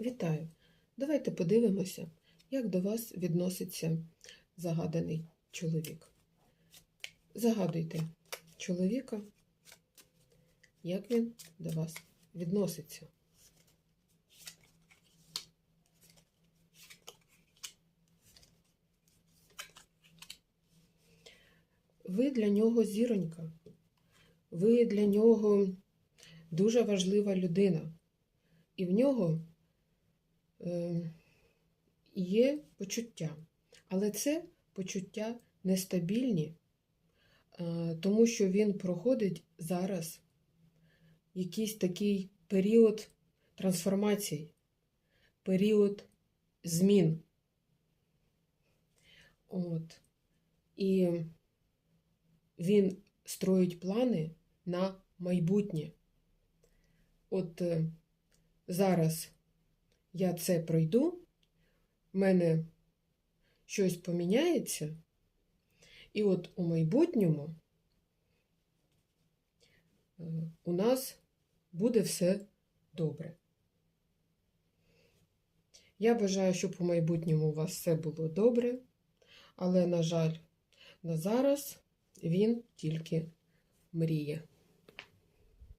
Вітаю! Давайте подивимося, як до вас відноситься загаданий чоловік. Загадуйте чоловіка, як він до вас відноситься. Ви для нього зіронька. Ви для нього дуже важлива людина. І в нього є почуття. Але це почуття нестабільні, е, тому що він проходить зараз якийсь такий період трансформації, період змін. От. І він строїть плани на майбутнє. От е, зараз я це пройду, в мене щось поміняється, і от у майбутньому е, у нас буде все добре. Я бажаю, щоб у майбутньому у вас все було добре, але, на жаль, на зараз він тільки мріє.